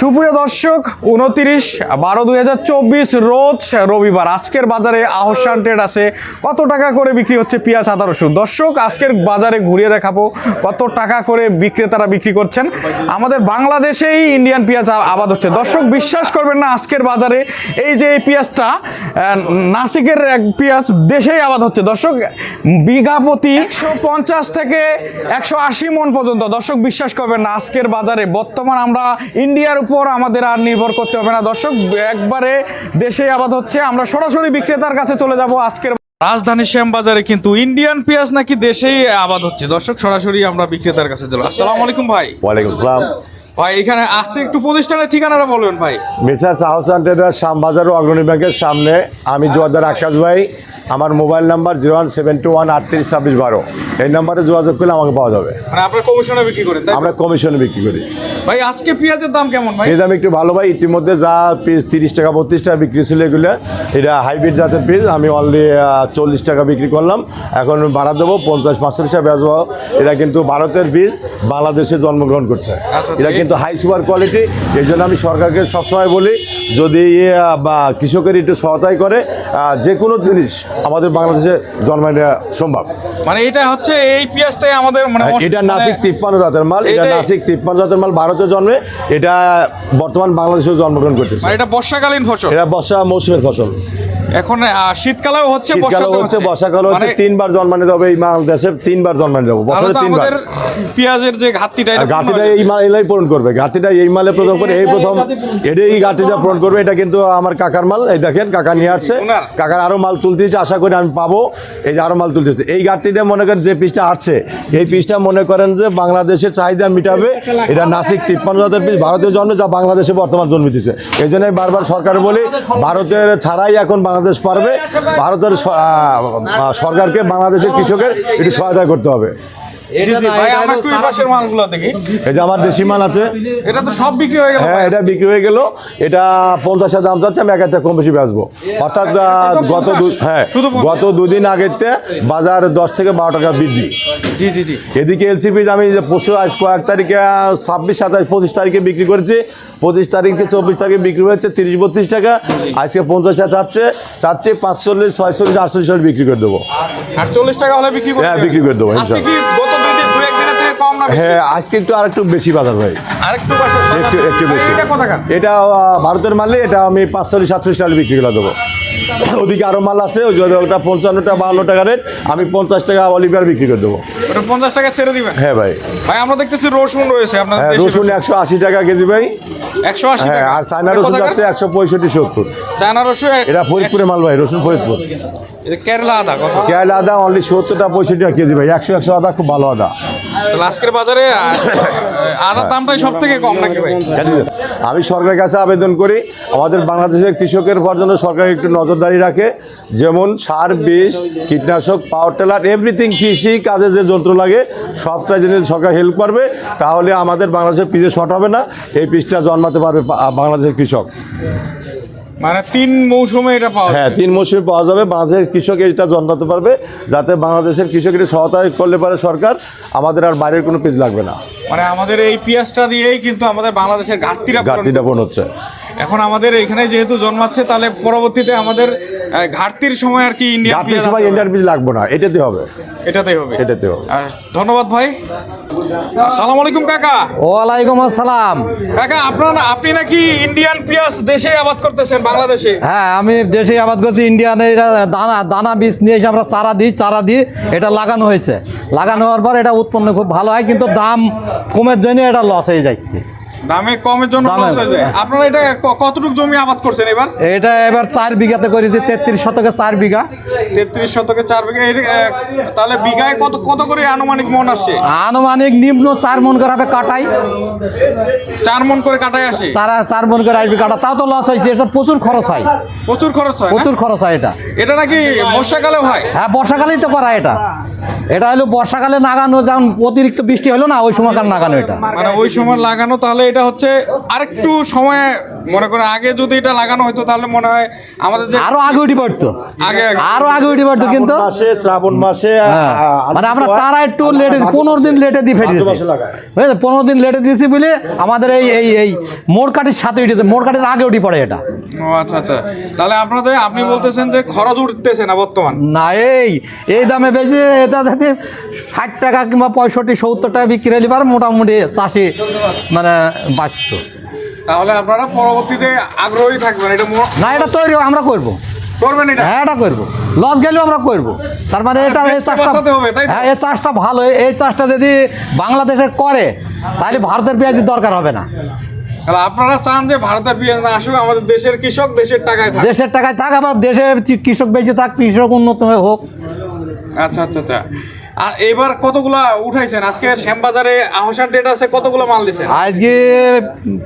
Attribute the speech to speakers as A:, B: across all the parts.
A: সুপ্রিয় দর্শক, উনত্রিশ, বারো দুই হাজার চব্বিশ রোজ রবিবার আজকের বাজারে আহসান ট্রেড আছে। কত টাকা করে বিক্রি হচ্ছে পেঁয়াজ, আদা, রসুন? দর্শক, আজকের বাজারে ঘুরিয়ে দেখাবো কত টাকা করে বিক্রেতারা বিক্রি করছেন। আমাদের বাংলাদেশেই ইন্ডিয়ান পেঁয়াজ আবাদ হচ্ছে। দর্শক, বিশ্বাস করবেন না, আজকের বাজারে এই যে এই পেঁয়াজটা নাসিকের এক পেঁয়াজ দেশেই আবাদ হচ্ছে। দর্শক, বিঘা প্রতি একশো পঞ্চাশ থেকে একশো আশি মন পর্যন্ত। দর্শক, বিশ্বাস করবেন না, আজকের বাজারে বর্তমান আমরা ইন্ডিয়ার উপর আমাদের আর নির্ভর করতে হবে না। দর্শক একবারে দেশেই আবাদ হচ্ছে। আমরা সরাসরি বিক্রেতার কাছে চলে যাব আজকের রাজধানী শ্যামবাজারে কিন্তু ইন্ডিয়ান পেঁয়াজ নাকি দেশেই আবাদ হচ্ছে। দর্শক সরাসরি আমরা বিক্রেতার কাছে চলো আসসালামু আলাইকুম ভাই।
B: ওয়ালাইকুম সালাম
A: ভাই এখানে আসছে একটু প্রতিষ্ঠানের ঠিকানাটা বলবেন ভাই।
B: মিসার্স হাউসান ট্রেডার শ্যামবাজার ও অগ্রণী ব্যাংকের সামনে। আমি জোয়াদার আকাশ ভাই। আমার mobile number zero one seven two one আটত্রিশ ছাব্বিশ বারো। এই নাম্বারে যোগাযোগ করলে আমাকে পাওয়া যাবে।
A: মানে আপনার কমিশনে বিক্রি করেন
B: আমরা কমিশনে বিক্রি করি।
A: ভাই আজকে পেঁয়াজের দাম কেমন ভাই?
B: এই দাম একটু ভালো ভাই ইতিমধ্যে যা পিস তিরিশ টাকা বত্রিশ টাকা বিক্রি ছিল এগুলো এটা হাইব্রিড জাতের পিস আমি অনলি চল্লিশ টাকা বিক্রি করলাম। এখন ভাড়া দেবো পঞ্চাশ টাকা বেচবো এটা কিন্তু ভারতের বীজ বাংলাদেশে জন্মগ্রহণ করছে।
A: আচ্ছা,
B: এটা কিন্তু হাই সুপার কোয়ালিটি এই জন্য আমি সরকারকে সবসময় বলি যদি বা কৃষকের একটু সহায়তাই করে যে কোনো জিনিস আমাদের বাংলাদেশে জন্মায় নেওয়া সম্ভব।
A: মানে এটা হচ্ছে এই পেঁয়াজটাই আমাদের মানে
B: এটা
A: মানে-
B: নাসিক তিপ্পান্ন জাতের মাল এটা নাসিক তিপ্পান্ন জাতের মাল ভারতে জন্মে এটা বর্তমান বাংলাদেশেও জন্মগ্রহণ করতেছে।
A: মানে এটা বর্ষাকালীন ফসল?
B: এটা বর্ষা মৌসুমের ফসল।
A: এখন শীতকালেও হচ্ছে
B: শীতকালও
A: বর্ষাতেও
B: হচ্ছে বর্ষাকালও হচ্ছে
A: মানে
B: তিনবার জন্মানো যাবে এই মাল দেশে তিনবার জন্মানো
A: তাহলে
B: বছরে তিনবার।
A: পেঁয়াজের যে ঘাটতিটা পূর্ণ
B: এই মাল এলাই পূরণ করবে ঘাটিটা এই মালে প্রথম করে এই প্রথম এটাই ঘাটিটা পূরণ করবে এটা কিন্তু আমার কাকার মাল এই দেখেন কাকা নিয়ে আসছে। কাকার আরও মাল তুলতেছে আশা করি আমি পাবো এই যে আরও মাল তুলতেছে এই ঘাটতিটা মনে করেন যে পিসটা আসছে এই পিসটা মনে করেন যে বাংলাদেশের চাহিদা মিটাবে এটা নাসিক তিপ্পান্ন জাতের পিস ভারতীয় জন্মে যা বাংলাদেশে বর্তমান জন্মিতেছে এই জন্য আমি বারবার সরকার বলি ভারতের ছাড়াই এখন বাংলাদেশ পারবে ভারতের সরকারকে বাংলাদেশের কৃষকের এটি সহায়তা করতে হবে।
A: আমরা
B: দেশি মাল আছে।
A: এটা তো সব বিক্রি হয়ে গেল
B: হ্যাঁ এটা বিক্রি হয়ে গেল। এটা পঞ্চাশ হাজার দাম চাচ্ছে আমি এক একটা কম বেশি বেচবো। অর্থাৎ গত দু হ্যাঁ গত দুদিন আগেতে বাজার দশ থেকে বারো টাকা বৃদ্ধি।
A: জি জি জি।
B: এদিকে এলসিপি আমি যে পরশু আজ কয়েক তারিখে ছাব্বিশ সাতাশ পঁচিশ তারিখে বিক্রি করেছি। পঁচিশ তারিখে চব্বিশ তারিখে বিক্রি হয়েছে তিরিশ বত্রিশ টাকা। আজকে পঞ্চাশ টাকা চাচ্ছে চাচ্ছে পাঁচচল্লিশ ছয়চল্লিশ আটচল্লিশ বিক্রি করে দেবো।
A: আটচল্লিশ টাকা হলে বিক্রি
B: হ্যাঁ, বিক্রি করে দেবো,
A: কম না
B: হ্যাঁ আজকে একটু আর একটু বেশি বাজার ভাই।
A: আরেকটু
B: একটু একটু বেশি।
A: এটা
B: ভারতের মালে এটা আমি পাঁচচল্লিশ সাতচল্লিশ টাকা বিক্রি করে দেবো। ওদিকে আরও মাল আছে ওই জন্য ওটা পঞ্চান্নটা বাহান্ন টাকা রেট আমি পঞ্চাশ টাকা অলিভিয়ার বিক্রি করে দেবো।
A: ওটা পঞ্চাশ টাকা ছেড়ে দিবেন?
B: হ্যাঁ ভাই।
A: ভাই আমরা দেখতেছি রসুন রয়েছে আপনার
B: হ্যাঁ রসুন একশো আশি টাকা কেজি ভাই।
A: একশো আশি
B: হ্যাঁ আর চায়না রসুন যাচ্ছে একশো পঁয়ষট্টি সত্তর।
A: চায়না রসুন
B: এটা ফরিদপুরে মাল ভাই রসুন ফরিদপুর।
A: কেরালা আদা
B: অনলি সত্তরটা পঁয়ষট্টি টাকা কেজি ভাই। একশো একশো আদা খুব ভালো আদা।
A: আজকের বাজারে আদার দামটাই সব থেকে কম নাকি ভাই?
B: আমি সরকারের কাছে আবেদন করি আমাদের বাংলাদেশের কৃষকের পর্যন্ত সরকার একটু নজরদারি রাখে। যেমন সার বিষ কীটনাশক পাওয়ার টেলার এভরিথিং কৃষি কাজে যে যন্ত্র লাগে সবটা জিনিস সরকার হেল্প করবে। তাহলে আমাদের বাংলাদেশের পিসে শর্ট হবে না এই পিসটা জন্মাতে পারবে বাংলাদেশের কৃষক।
A: মানে তিন মৌসুমে এটা পাওয়া
B: হ্যাঁ তিন মৌসুমে পাওয়া যাবে। বাংলাদেশের কৃষক এটা জন্মাতে পারবে। যাতে বাংলাদেশের কৃষকের সহায়তা করলে পারে সরকার আমাদের আর বাইরের কোনো পেজ লাগবে না।
A: মানে আমাদের এই পেঁয়াজটা দিয়েই কিন্তু আমাদের বাংলাদেশের ঘাটতিটা
B: ঘাটতিটা পূরণ হচ্ছে।
A: এখন আমাদের এখানে যেহেতু জন্মাচ্ছে তাহলে পরবর্তীতে আমাদের ঘাটতির সময় আর কি ইন্ডিয়ান
B: ঘাটতির সময় ইন্ডিয়ান বীজ লাগবে না এটাতে হবে।
A: এটাতেই হবে।
B: এটাতে হবে।
A: ধন্যবাদ ভাই। আসসালামু আলাইকুম কাকা।
C: ওয়ালাইকুম আসসালাম।
A: কাকা আপনার আপনি নাকি ইন্ডিয়ান পেঁয়াজ দেশে আবাদ করতেছেন বাংলাদেশে?
C: হ্যাঁ আমি দেশে আবাদ করছি ইন্ডিয়ান এটা দানা দানা বীজ নিয়ে এসে আমরা চারা দিই চারা দিই এটা লাগানো হয়েছে। লাগানো হওয়ার পর এটা উৎপন্ন খুব ভালো হয় কিন্তু দাম কমের জন্য এটা লস হয়ে যাচ্ছে।
A: দামে কমের জন্য আপনারা এটা কতটুকু জমি আবাদ করছেন এবার?
C: এটা এবার চার বিঘাতে করেছি তেত্রিশ শতকে চার বিঘা।
A: তেত্রিশ শতকে চার বিঘা। তাহলে বিঘায় কত কত করে আনুমানিক মন আসছে?
C: আনুমানিক নিম্ন চার মন করে হবে কাটাই।
A: চার মন করে কাটায় আসে?
C: চার চার মন করে আসবে কাটা। তাও তো লস হয়েছে এটা প্রচুর খরচ হয়।
A: প্রচুর খরচ হয়
C: প্রচুর খরচ হয় এটা।
A: এটা নাকি বর্ষাকালেও হয়?
C: হ্যাঁ বর্ষাকালেই তো করা এটা। এটা হলো বর্ষাকালে নাগানো যেমন অতিরিক্ত বৃষ্টি হলো না ওই সময়কার নাগানো এটা?
A: মানে ওই সময় লাগানো তাহলে এটা হচ্ছে আরেকটু সময় মনে করেন আগে যদি এটা লাগানো হতো তাহলে মনে হয় আমাদের যে
C: আরও আগে উঠে পড়তো
A: আগে
C: আরও আগে উঠে পড়তো কিন্তু।
B: মাসে শ্রাবণ মাসে
C: হ্যাঁ, মানে আমরা চারা একটু লেটে পনেরো দিন লেটে দিয়ে ফেলে দিয়েছি। বুঝলেন পনেরো দিন লেটে দিয়েছি বলে আমাদের এই এই এই মোড় কাটির সাথে উঠেছে মোড় কাটির আগে উঠে পড়ে এটা।
A: ও আচ্ছা আচ্ছা। তাহলে আপনাদের আপনি বলতেছেন যে খরচ উঠতেছে না বর্তমান?
C: না এই এই দামে বেশি এটা যদি ষাট টাকা কিংবা পঁয়ষট্টি সত্তর টাকা বিক্রি হলে পারে। মোটামুটি চাষি মানে বাঁচত।
A: তাহলে আপনারা পরবর্তীতে আগ্রহী থাকবেন এটা
C: না এটা তৈরি আমরা করব।
A: করবেন এটা?
C: হ্যাঁ এটা করব। লস গেলেও আমরা করব। তার মানে এটা এই চাষটা
A: বাঁচাতে হবে, তাই
C: হ্যাঁ এই চাষটা ভালো। এই- এই চাষটা যদি বাংলাদেশে করে তাহলে ভারতের পেঁয়াজের দরকার হবে না।
A: তাহলে আপনারা চান যে ভারতের পেঁয়াজ না আসুক আমাদের দেশের কৃষক দেশের টাকায় থাকে।
C: দেশের টাকায় থাক আবার দেশে কৃষক বেঁচে থাক কৃষক উন্নত হয়ে হোক।
A: আচ্ছা আচ্ছা আচ্ছা। আর এবার কতগুলা উঠাইছেন? আজকে শ্যামবাজারে আহসান ডেট আছে কতগুলো মাল দিছেন?
C: আজকে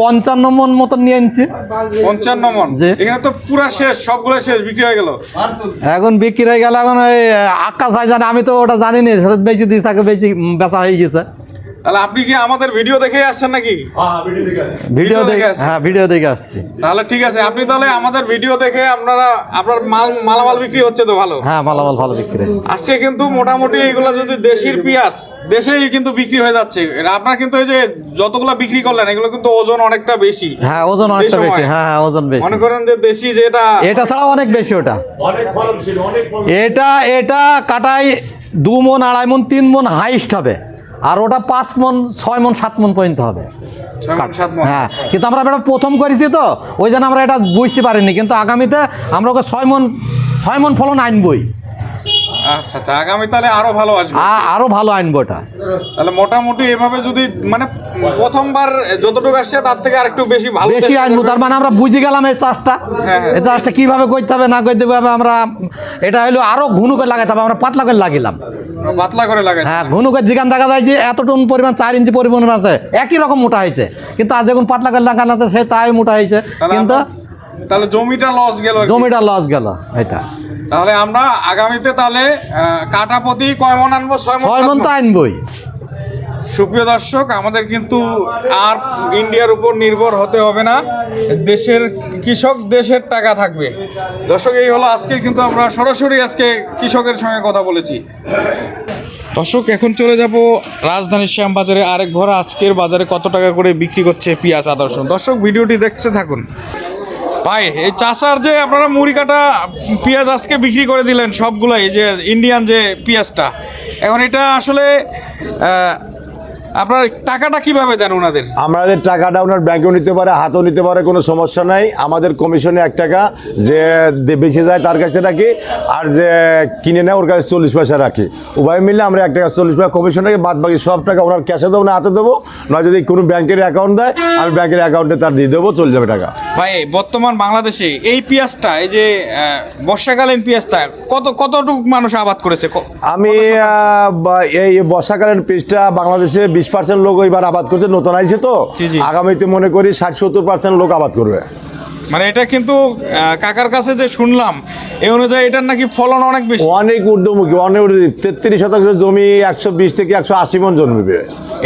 C: পঞ্চান্ন মন মতন নিয়ে আনছি।
A: পঞ্চান্ন মন। এখানে তো পুরা শেষ সবগুলো শেষ বিক্রি হয়ে গেল।
C: এখন বিক্রি হয়ে গেল এখন ওই আকাশ ভাই জানে আমি তো ওটা জানি না বেঁচে বেশি তাকে থাকে বেশি বেচা হয়ে গেছে।
A: তাহলে আপনি কি আমাদের ভিডিও দেখে আসছেন নাকি?
C: ভিডিও
A: ভিডিও
C: দেখে হ্যাঁ ভিডিও দেখে আসছি।
A: তাহলে ঠিক আছে আপনি তাহলে আমাদের ভিডিও দেখে আপনারা আপনার মাল মালামাল বিক্রি হচ্ছে তো ভালো?
C: হ্যাঁ মালামাল ভালো বিক্রি
A: আজকে কিন্তু মোটামুটি এগুলো যদি দেশির পেঁয়াজ দেশেই কিন্তু বিক্রি হয়ে যাচ্ছে। এটা আপনার কিন্তু এই যে যতগুলো বিক্রি করলেন এগুলো কিন্তু ওজন অনেকটা বেশি।
C: হ্যাঁ ওজন অনেকটা বেশি। হ্যাঁ হ্যাঁ ওজন বেশি।
A: মনে করেন যে দেশি যেটা
C: এটা ছাড়াও অনেক বেশি ওটা।
B: অনেক ফলন ছিল অনেক ফলন
C: এটা এটা কাটাই দু মন আড়াই মন তিন মন হাইস্ট হবে। আর ওটা পাঁচ মন ছয় মন সাত মন পর্যন্ত হবে। হ্যাঁ কিন্তু আমরা এটা প্রথম করেছি তো ওই জন্য আমরা এটা বুঝতে পারিনি কিন্তু আগামীতে আমরা ওকে ছয় মন ছয় মন ফলন আনবই
A: আচ্ছা আচ্ছা আগামী তাহলে আরও ভালো আসবে।
C: আরও ভালো আনব এটা।
A: তাহলে মোটামুটি এভাবে যদি মানে প্রথমবার যতটুকু আসছে তার থেকে আরেকটু বেশি ভালো
C: বেশি আনব তার মানে আমরা বুঝে গেলাম এই চাষটা।
A: হ্যাঁ, হ্যাঁ।
C: এই চাষটা কীভাবে করতে হবে না করতে হবে আমরা এটা হলো আরও ঘুনু করে লাগাতে হবে আমরা পাতলা করে লাগিলাম।
A: পাতলা করে লাগাইছে।
C: হ্যাঁ ঘুনু করে যেখান দেখা যায় যে এত টন পরিমাণ চার ইঞ্চি পরিমাণ আছে একই রকম মোটা হয়েছে। কিন্তু আজ যখন পাতলা করে লাগানো আছে সে তাই মোটা হয়েছে। কিন্তু
A: তাহলে জমিটা লস গেল
C: জমিটা লস গেল এটা।
A: তাহলে আমরা আগামীতে তাহলে কাঠা প্রতি কয় মন আনব? ছয় মন
C: ছয় মন তো আনবই।
A: সুপ্রিয় দর্শক আমাদের কিন্তু আর ইন্ডিয়ার উপর নির্ভর হতে হবে না। দেশের কৃষক দেশের টাকা থাকবে। দর্শক এই হলো আজকে কিন্তু আমরা সরাসরি আজকে কৃষকের সঙ্গে কথা বলেছি। দর্শক এখন চলে যাব রাজধানীর শ্যামবাজারে। আরেক ঘর আজকের বাজারে কত টাকা করে বিক্রি করছে পেঁয়াজ আদর্শন দর্শক ভিডিওটি দেখতে থাকুন। ভাই, এই চাষার যে আপনারা মুড়ি কাটা পেঁয়াজ আজকে বিক্রি করে দিলেন সবগুলাই যে ইন্ডিয়ান যে পেঁয়াজটা, এখন এটা আসলে আপনার টাকাটা কীভাবে দেন ওনাদের?
B: আমাদের টাকাটা ওনার ব্যাংকেও নিতে পারে হাতেও নিতে পারে কোনো সমস্যা নাই। আমাদের কমিশনে এক টাকা যে বেঁচে যায় তার কাছে রাখি আর যে কিনে নেয় ওর কাছে চল্লিশ পয়সা রাখি। উভয় মিলে আমরা এক টাকা চল্লিশ পয়সা কমিশন রাখি বাদ বাকি সব টাকা ওনার ক্যাশে দেবো না হাতে দেবো নয় যদি কোনো ব্যাংকের অ্যাকাউন্ট দেয় আমি ব্যাংকের অ্যাকাউন্টে তার দিয়ে দেবো চলে যাবে টাকা।
A: ভাই বর্তমান বাংলাদেশে এই পেঁয়াজটা এই যে বর্ষাকালীন পেঁয়াজটা কত কতটুকু মানুষ আবাদ করেছে?
B: আমি এই বর্ষাকালীন পিসটা বাংলাদেশে পার্সেন্ট লোক এবার আবাদ করছে নতুন আইছে তো। আগামীতে মনে করি ষাট সত্তর পার্সেন্ট লোক আবাদ করবে
A: মানে এটা কিন্তু কাকার কাছে যে শুনলাম এই অনুযায়ী এটার নাকি ফলন অনেক বেশি।
B: অনেক ঊর্ধ্বমুখী অনেক তেত্রিশ শতাংশ জমি একশো বিশ থেকে একশো আশি মন জন্মবে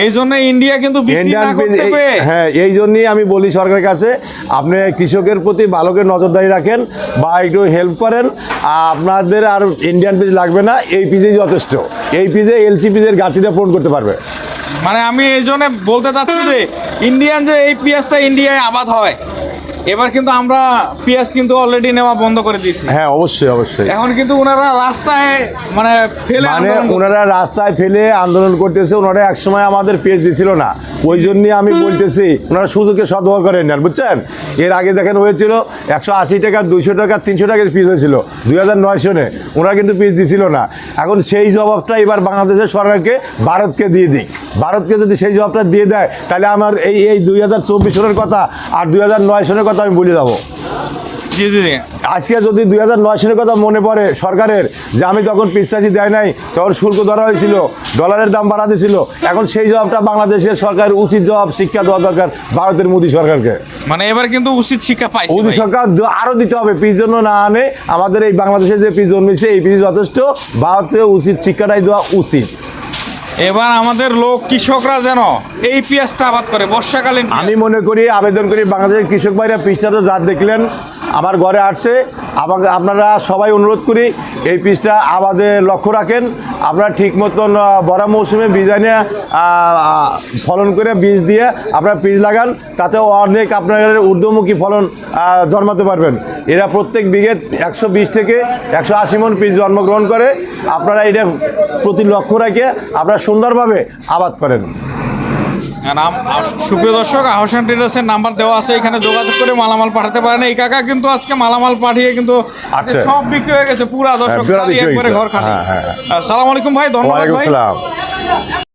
A: এই জন্য ইন্ডিয়া কিন্তু
B: হ্যাঁ এই জন্যই আমি বলি সরকারের কাছে আপনি কৃষকের প্রতি ভালো করে নজরদারি রাখেন বা একটু হেল্প করেন। আর আপনাদের আর ইন্ডিয়ান পিজ লাগবে না এই পিজেই যথেষ্ট। এই পিজে এলসি পিজের ঘাটতিটা পূরণ করতে পারবে।
A: মানে আমি এই জন্য বলতে চাচ্ছি যে ইন্ডিয়ান যে এই পেঁয়াজটা ইন্ডিয়ায় আবাদ হয় এবার কিন্তু আমরা পেঁয়াজ কিন্তু অলরেডি নেওয়া বন্ধ করে দিয়েছি।
B: হ্যাঁ অবশ্যই অবশ্যই।
A: এখন কিন্তু ওনারা রাস্তায় মানে ফেলে
B: মানে ওনারা রাস্তায় ফেলে আন্দোলন করতেছে ওনারা একসময় আমাদের পেজ দিছিল না। ওই জন্যই আমি বলতেছি ওনারা সুযোগকে সদ্ব্যবহার করেন না বুঝছেন? এর আগে দেখেন হয়েছিল একশো আশি টাকা দুইশো টাকা তিনশো টাকা পিস হয়েছিল দুই হাজার নয় সনে। ওনারা কিন্তু পিস দিছিল না। এখন সেই জবাবটা এবার বাংলাদেশের সরকারকে ভারতকে দিয়ে দিই ভারতকে যদি সেই জবাবটা দিয়ে দেয় তাহলে আমার এই এই দুই হাজার চব্বিশ সনের কথা আর দুই হাজার নয় সনের কথা আমি বলে যাব।
A: জি জি জি।
B: আজকে যদি দুই হাজার নয় সালের কথা মনে পড়ে সরকারের যে আমি তখন পিসচাষি দেয় নাই তখন শুল্ক ধরা হয়েছিল ডলারের দাম বাড়া দিয়েছিল এখন সেই জবাবটা বাংলাদেশের সরকার উচিত জবাব শিক্ষা দেওয়া দরকার ভারতের মোদী সরকারকে।
A: মানে এবার কিন্তু উচিত শিক্ষা পাইছে
B: মোদী সরকার দ- আরও দিতে হবে পিস জন্য না আনে আমাদের এই বাংলাদেশে যে পিস জন্মেছে এই পিস যথেষ্ট ভারতে উচিত শিক্ষাটাই দেওয়া উচিত।
A: এবার আমাদের লোক কৃষকরা যেন এই পেঁয়াজটা আবাদ করে, বর্ষাকালীন
B: আমি মনে করি আবেদন করি বাংলাদেশের কৃষক ভাইরা পিসটা তো যা দেখলেন, আমার ঘরে আসছে। আমাকে আপনারা সবাই অনুরোধ করি এই পিসটা আমাদের লক্ষ্য রাখেন। আপনারা ঠিক মতন বড়া মৌসুমে বীজ ফলন করে বীজ দিয়ে আপনারা বীজ লাগান, তাতে অনেক আপনাদের ঊর্ধ্বমুখী ফলন জন্মাতে পারবেন। এরা প্রত্যেক বিঘে একশো বিশ থেকে একশো আশি মন বীজ জন্মগ্রহণ করে। আপনারা এটা প্রতি লক্ষ্য রাখে আপনারা সুন্দরভাবে আবাদ করেন।
A: আর সুপ্রিয় দর্শক আহসান ট্রেডার্সের নাম্বার দেওয়া আছে এখানে যোগাযোগ করে মালামাল পাঠাতে পারেন। এই কাকা কিন্তু আজকে মালামাল পাঠিয়ে কিন্তু
B: আচ্ছা।
A: সব বিক্রি হয়ে গেছে পুরা দর্শক
B: হয়ে
A: একবারে ঘর খালি।
B: হ্যাঁ, হ্যাঁ,
A: আলাইকুম ভাই ধন্যবাদ ভাই।